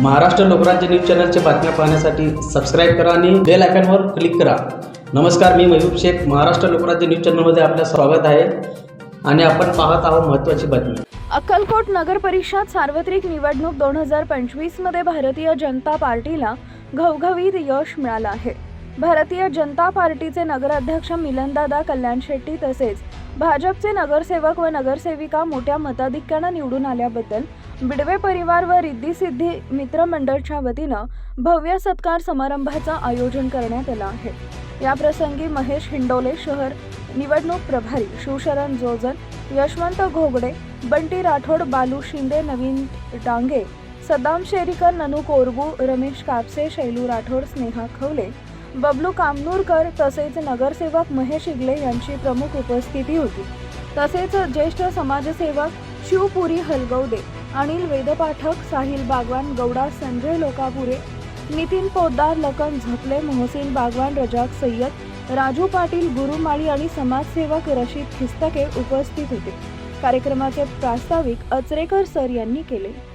Maharashtra Lokrajya news चॅनलच्या बातम्या पाहण्यासाठी सबस्क्राईब करा आणि बेल आयकॉनवर क्लिक करा. नमस्कार मी महबूब शेख महाराष्ट्र लोकराज्य न्यूज चॅनलमध्ये आपलं स्वागत आहे आणि आपण पाहत आहोत महत्त्वाची बातमी. अक्कलकोट नगर परिषद सार्वत्रिक निवडणूक दोन हजार पंचवीसमध्ये भारतीय जनता पार्टीला घवघवीत यश मिळालं आहे. भारतीय जनता पार्टीचे नगराध्यक्ष मिलनदादा कल्याण शेट्टी तसेच भाजपचे नगरसेवक व नगरसेविका मोठ्या मताधिक्यानं निवडून आल्याबद्दल बिडवे परिवार व रिद्धिसिद्धी मित्रमंडळच्या वतीनं भव्य सत्कार समारंभाचं आयोजन करण्यात आलं आहे. या प्रसंगी महेश हिंडोले शहर निवडणूक प्रभारी शिवशरण जोजन यशवंत घोगडे बंटी राठोड बालू शिंदे नवीन डांगे सदाम शेरीकर ननू कोरगू रमेश कापसे शैलू राठोड स्नेहा खवले बबलू कामनूरकर तसेच नगरसेवक महेश इगले यांची प्रमुख उपस्थिती होती. तसेच ज्येष्ठ समाजसेवक शिवपुरी हलगवदे अनिल वेदपाठक साहिल बागवान गौडा संजय लोकापुरे नितीन पोद्दार लखन झुकले मोहसिन बागवान रजाक सय्यद राजू पाटील गुरुमाळी आणि समाजसेवक रशीद खिस्तके उपस्थित होते. कार्यक्रमाचे प्रास्ताविक अचरेकर सर यांनी केले.